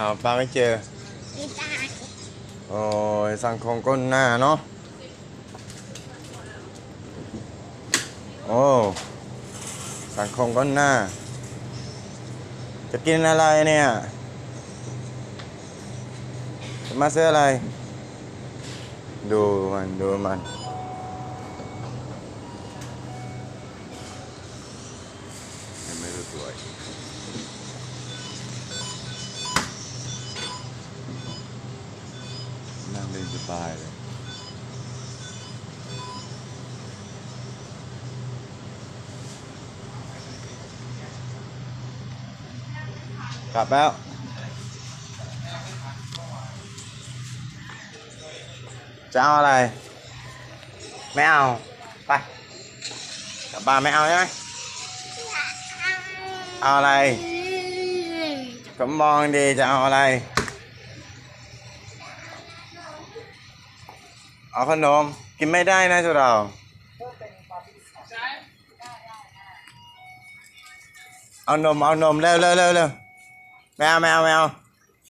เอาปลาไม่เจอไม่ได้โอ้ยสังคมก้นหน้าเนาะ โอ้สังคมก้นหน้า จะกินอะไรเนี่ย จะมาซื้ออะไร ดูมัน ดูมัน ไม่รู้ตัว อีกนั่งเล่นสบายเลย กลับแล้ว จะเอาอะไร ไม่เอา ไป กลับบ้านไม่เอาใช่ไหม เอาอะไร ก็มองดีจะเอาอะไร เอาขนม กินไม่ได้นะจุเราเอานม เอานมเร็วเร็วเร็วเร็วแมวแมวแมว